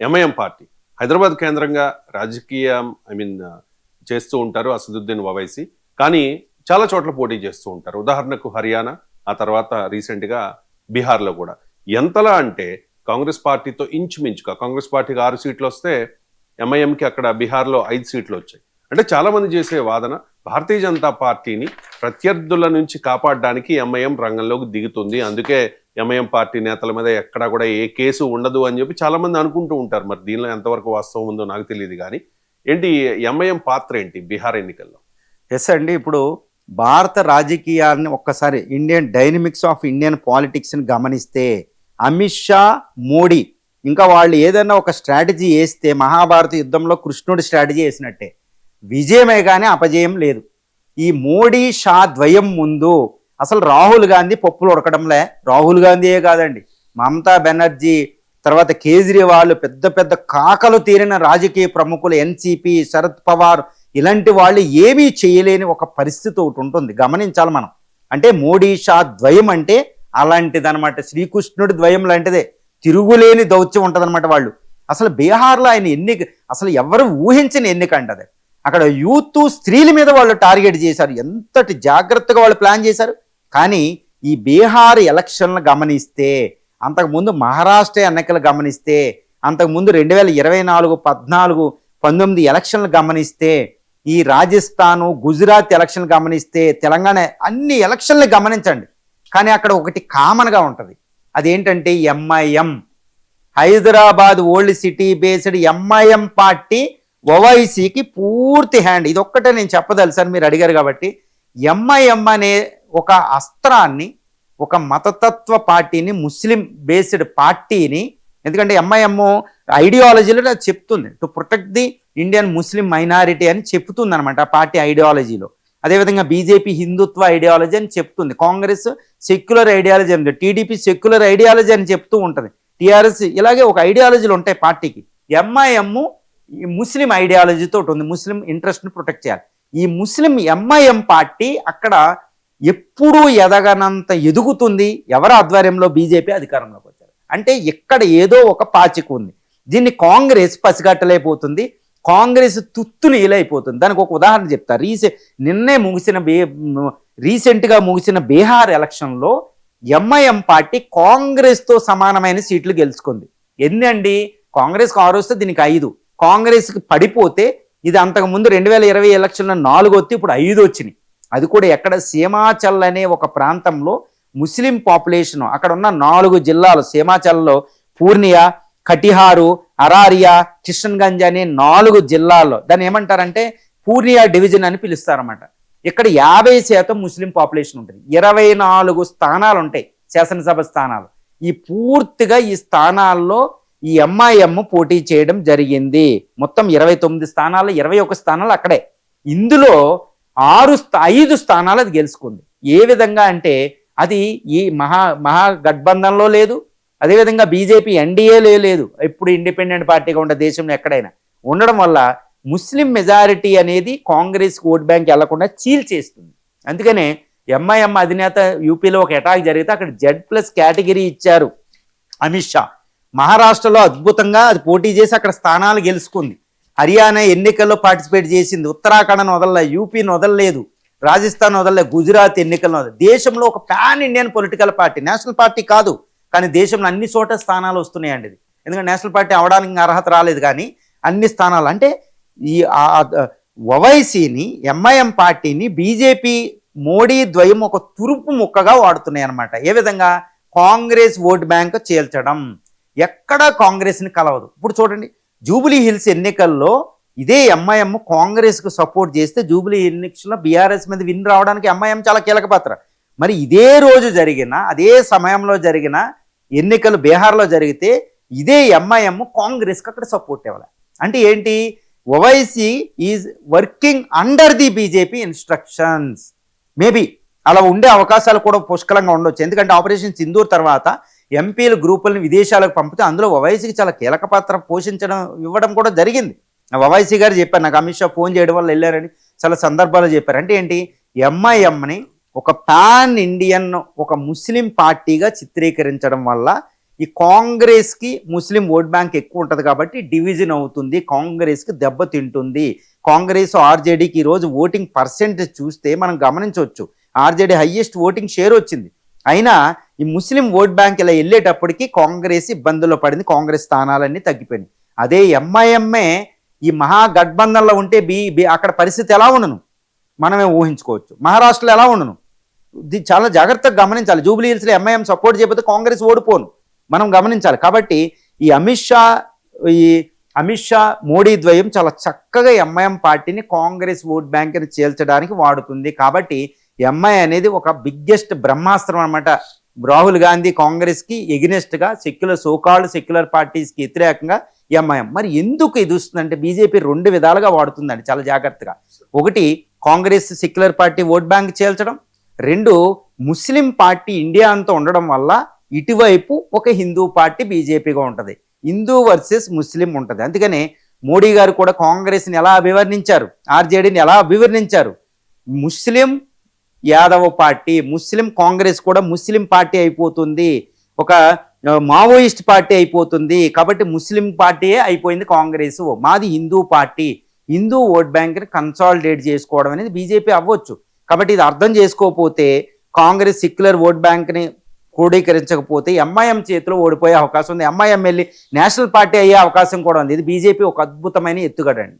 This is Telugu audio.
MIM party. హైదరాబాద్ కేంద్రంగా రాజకీయం ఐ మీన్ చేస్తూ ఉంటారు అసదుద్దీన్ ఓవైసీ. కానీ చాలా చోట్ల పోటీ చేస్తూ ఉంటారు. ఉదాహరణకు హర్యానా ఆ తర్వాత రీసెంట్గా బీహార్లో కూడా. ఎంతలా అంటే కాంగ్రెస్ పార్టీతో ఇంచుమించుగా కాంగ్రెస్ పార్టీకి ఆరు సీట్లు వస్తే ఎంఐఎంకి అక్కడ బీహార్లో ఐదు సీట్లు వచ్చాయి. అంటే చాలామంది చేసే వాదన భారతీయ జనతా పార్టీని ప్రత్యర్థుల నుంచి కాపాడడానికి ఎంఐఎం రంగంలోకి దిగుతుంది. అందుకే ఎంఐఎం పార్టీ నేతల మీద ఎక్కడా కూడా ఏ కేసు ఉండదు అని చెప్పి చాలామంది అనుకుంటూ ఉంటారు. మరి దీనిలో ఎంతవరకు వాస్తవం ఉందో నాకు తెలియదు కానీ ఏంటి ఎంఐఎం పాత్ర ఏంటి బీహార్ ఎన్నికల్లో? ఎస్ అండి. ఇప్పుడు భారత రాజకీయాన్ని ఒక్కసారి ఇండియన్ డైనమిక్స్ ఆఫ్ ఇండియన్ పాలిటిక్స్ని గమనిస్తే అమిత్ షా మోడీ ఇంకా వాళ్ళు ఏదైనా ఒక స్ట్రాటజీ వేస్తే మహాభారత యుద్ధంలో కృష్ణుడి స్ట్రాటజీ వేసినట్టే. విజయమే కానీ అపజయం లేదు. ఈ మోడీ షా ద్వయం ముందు అసలు రాహుల్ గాంధీ పప్పులు ఉడకడంలే. రాహుల్ గాంధీయే కాదండి. మమతా బెనర్జీ తర్వాత కేజ్రీవాల్ పెద్ద పెద్ద కాకలు తీరిన రాజకీయ ప్రముఖులు ఎన్సిపి శరద్ పవార్ ఇలాంటి వాళ్ళు ఏమీ చేయలేని ఒక పరిస్థితి ఒకటి ఉంటుంది. గమనించాలి మనం. అంటే మోడీ షా ద్వయం అంటే అలాంటిదన్నమాట. శ్రీకృష్ణుడి ద్వయం లాంటిదే. తిరుగులేని దౌత్యం ఉంటుందన్నమాట వాళ్ళు. అసలు బీహార్లో ఆయన ఎన్నిక అసలు ఎవరు ఊహించని ఎన్నిక అంటది అక్కడ యూత్ స్త్రీల మీద వాళ్ళు టార్గెట్ చేశారు. ఎంతటి జాగ్రత్తగా వాళ్ళు ప్లాన్ చేశారు. కానీ ఈ బీహార్ ఎలక్షన్లు గమనిస్తే అంతకుముందు మహారాష్ట్ర ఎన్నికలు గమనిస్తే అంతకుముందు రెండు వేల ఇరవై నాలుగు పద్నాలుగు పంతొమ్మిది ఎలక్షన్లు గమనిస్తే ఈ రాజస్థాను గుజరాత్ ఎలక్షన్లు గమనిస్తే తెలంగాణ అన్ని ఎలక్షన్లు గమనించండి. కానీ అక్కడ ఒకటి కామన్గా ఉంటుంది. అదేంటంటే MIM. Hyderabad old city based MIM party ఓవైసీకి పూర్తి హ్యాండ్. ఇది ఒక్కటే నేను చెప్పదలుసాను మీరు అడిగారు కాబట్టి. ఎంఐఎం అనే ఒక అస్త్రాన్ని ఒక మతతత్వ పార్టీని ముస్లిం బేస్డ్ పార్టీని ఎందుకంటే ఎంఐఎం ఐడియాలజీలో అది చెప్తుంది. To protect the Indian Muslim minority అని చెప్తుంది అనమాట ఆ పార్టీ ఐడియాలజీలో. అదేవిధంగా బీజేపీ హిందుత్వ ఐడియాలజీ అని చెప్తుంది. కాంగ్రెస్ సెక్యులర్ ఐడియాలజీ అని టీడీపీ సెక్యులర్ ఐడియాలజీ అని చెప్తూ ఉంటుంది. టీఆర్ఎస్ ఇలాగే ఒక ఐడియాలజీలు ఉంటాయి పార్టీకి. ఎంఐఎం ఈ ముస్లిం ఐడియాలజీతో ఉంది. ముస్లిం ఇంట్రెస్ట్ని ప్రొటెక్ట్ చేయాలి. ఈ ముస్లిం ఎంఐఎం పార్టీ అక్కడ ఎప్పుడూ ఎదగనంత ఎదుగుతుంది. ఎవరి ఆధ్వర్యంలో బీజేపీ అధికారంలోకి వచ్చారు. అంటే ఇక్కడ ఏదో ఒక పాచిక ఉంది. దీన్ని కాంగ్రెస్ పసిగట్టలేకపోతుంది. కాంగ్రెస్ తుత్తులు నీలైపోతుంది దానికి ఒక ఉదాహరణ చెప్తా. రీసె నిన్నే ముగిసిన బే రీసెంట్గా ముగిసిన బీహార్ ఎలక్షన్లో ఎంఐఎం పార్టీ కాంగ్రెస్తో సమానమైన సీట్లు గెలుచుకుంది. ఎన్ని అండి? కాంగ్రెస్కి ఆరు వస్తే దీనికి ఐదు. కాంగ్రెస్కి పడిపోతే ఇది అంతకుముందు రెండు వేల ఇరవై ఎలక్షన్లో నాలుగు వస్తే ఇప్పుడు ఐదు వచ్చినాయి. అది కూడా ఎక్కడ సీమాచల్ అనే ఒక ప్రాంతంలో ముస్లిం పాపులేషన్ అక్కడ ఉన్న నాలుగు జిల్లాలు సీమాచల్లో పూర్ణియా కటిహారు అరారియా కిషన్గంజ్ అనే నాలుగు జిల్లాల్లో దాన్ని ఏమంటారంటే పూర్ణియా డివిజన్ అని పిలుస్తారన్నమాట. ఇక్కడ యాభై శాతం ముస్లిం పాపులేషన్ ఉంటుంది. ఇరవై నాలుగు స్థానాలు ఉంటాయి శాసనసభ స్థానాలు. ఈ పూర్తిగా ఈ స్థానాల్లో ఈ ఎంఐఎం పోటీ చేయడం జరిగింది. మొత్తం ఇరవై తొమ్మిది స్థానాలు ఇరవై ఒక స్థానాలు అక్కడే. ఇందులో ఆరు స్థా- ఐదు స్థానాలు అది గెలుచుకుంది. ఏ విధంగా అంటే అది ఈ మహా మహాగఠబంధంలో లేదు అదేవిధంగా బీజేపీ ఎన్డీఏలో లేదు. ఇప్పుడు ఇండిపెండెంట్ పార్టీగా ఉండే దేశంలో ఎక్కడైనా. ఉండడం వల్ల ముస్లిం మెజారిటీ అనేది కాంగ్రెస్ ఓట్ బ్యాంక్ వెళ్ళకుండా చీల్చేస్తుంది అందుకనే ఎంఐఎం అధినేత యూపీలో ఒక అటాక్ జరిగితే అక్కడ జెడ్ ప్లస్ కేటగిరీ ఇచ్చారు అమిత్ షా. మహారాష్ట్రలో అద్భుతంగా అది పోటీ చేసి అక్కడ స్థానాలు గెలుచుకుంది. హర్యానా ఎన్నికల్లో పార్టిసిపేట్ చేసింది. ఉత్తరాఖండ్ను వదలలే యూపీని వదలలేదు రాజస్థాన్ వదలలే గుజరాత్ ఎన్నికలను వదలలేదు. దేశంలో ఒక pan Indian political party national party కాదు కానీ దేశంలో అన్ని చోట స్థానాలు వస్తున్నాయండి ఇది. ఎందుకంటే నేషనల్ పార్టీ అవడానికి అర్హత రాలేదు కానీ అన్ని స్థానాలు. అంటే ఈ ఓవైసీని ఎంఐఎం పార్టీని బీజేపీ మోడీ ద్వయం ఒక తురుపు ముక్కగా వాడుతున్నాయి అనమాట ఏ విధంగా? కాంగ్రెస్ ఓట్ బ్యాంక్ చేల్చడం. ఎక్కడా కాంగ్రెస్ని కలవదు. ఇప్పుడు చూడండి జూబిలీ హిల్స్ ఎన్నికల్లో ఇదే ఎంఐఎం కాంగ్రెస్కు సపోర్ట్ చేస్తే జూబిలీ ఎన్నికల్లో బీఆర్ఎస్ మీద విన్ రావడానికి ఎంఐఎం చాలా కీలక పాత్ర. మరి ఇదే రోజు జరిగిన అదే సమయంలో జరిగిన ఎన్నికలు బీహార్లో జరిగితే ఇదే ఎంఐఎం కాంగ్రెస్కి అక్కడ సపోర్ట్ ఇవ్వాలి. అంటే ఏంటి? Owaisi is working under the BJP instructions maybe అలా ఉండే అవకాశాలు కూడా పుష్కలంగా ఉండొచ్చు. ఎందుకంటే ఆపరేషన్ సింధూర్ తర్వాత ఎంపీలు గ్రూపులను విదేశాలకు పంపితే అందులో ఒవైసీకి చాలా కీలక పాత్ర పోషించడం ఇవ్వడం కూడా జరిగింది. ఒవైసీ గారు చెప్పారు నాకు అమిత్ షా ఫోన్ చేయడం వల్ల వెళ్ళారని చాలా సందర్భాలు చెప్పారు. అంటే ఏంటి? ఎంఐఎంని ఒక పాన్ ఇండియన్ ఒక ముస్లిం పార్టీగా చిత్రీకరించడం వల్ల ఈ కాంగ్రెస్కి ముస్లిం ఓట్ బ్యాంక్ ఎక్కువ ఉంటుంది కాబట్టి డివిజన్ అవుతుంది కాంగ్రెస్కి దెబ్బతింటుంది కాంగ్రెస్ ఆర్జేడీకి ఈరోజు ఓటింగ్ పర్సెంటేజ్ చూస్తే మనం గమనించవచ్చు. ఆర్జేడీ హయ్యెస్ట్ ఓటింగ్ షేర్ వచ్చింది. అయినా ఈ ముస్లిం ఓట్ బ్యాంక్ ఇలా వెళ్ళేటప్పటికి కాంగ్రెస్ ఇబ్బందుల్లో పడింది కాంగ్రెస్ స్థానాలన్నీ తగ్గిపోయినాయి. అదే ఎంఐఎంఏ ఈ మహాగఠబంధన్లో ఉంటే బి బి అక్కడ పరిస్థితి ఎలా ఉండను? మనమే ఊహించుకోవచ్చు. మహారాష్ట్రలో ఎలా ఉండను? ఇది చాలా జాగ్రత్తగా గమనించాలి. జూబ్లీ హిల్స్లో ఎంఐఎం సపోర్ట్ చేయకపోతే కాంగ్రెస్ ఓడిపోను. మనం గమనించాలి. కాబట్టి ఈ అమిత్ షా ఈ అమిత్ షా మోడీ ద్వయం చాలా చక్కగా ఎంఐఎం పార్టీని కాంగ్రెస్ ఓట్ బ్యాంక్ని చేల్చడానికి వాడుతుంది. కాబట్టి ఎంఐ అనేది ఒక బిగ్గెస్ట్ బ్రహ్మాస్త్రం అనమాట రాహుల్ గాంధీ కాంగ్రెస్కి ఎగ్నెస్ట్గా సెక్యులర్ సోకాల్డ్ సెక్యులర్ పార్టీస్కి వ్యతిరేకంగా ఎంఐఎం మరి ఎందుకు ఇది వస్తుందంటే బీజేపీ రెండు విధాలుగా వాడుతుందండి చాలా జాగ్రత్తగా. ఒకటి Congress secular party vote bank చేల్చడం. రెండు ముస్లిం పార్టీ ఇండియా అంతా ఉండడం వల్ల ఇటువైపు ఒక హిందూ పార్టీ బీజేపీగా ఉంటుంది. హిందూ వర్సెస్ ముస్లిం ఉంటుంది. అందుకనే మోడీ గారు కూడా కాంగ్రెస్ని ఎలా అభివర్ణించారు? ఆర్జేడీని ఎలా అభివర్ణించారు? Muslim Yadava party Muslim Congress కూడా ముస్లిం పార్టీ అయిపోతుంది. ఒక మావోయిస్ట్ పార్టీ అయిపోతుంది. కాబట్టి ముస్లిం పార్టీయే అయిపోయింది కాంగ్రెస్. మాది హిందూ పార్టీ. హిందూ ఓట్ బ్యాంక్ని కన్సాలిడేట్ చేసుకోవడం అనేది బీజేపీ అవ్వచ్చు. కాబట్టి ఇది అర్థం చేసుకోకపోతే కాంగ్రెస్ సిక్యులర్ ఓట్ బ్యాంక్ని క్రోడీకరించకపోతే ఎంఐఎం చేతిలో ఓడిపోయే అవకాశం ఉంది. ఎంఐఎం వెళ్ళి నేషనల్ పార్టీ అయ్యే అవకాశం కూడా ఉంది. ఇది బీజేపీ ఒక అద్భుతమైన ఎత్తుగడండి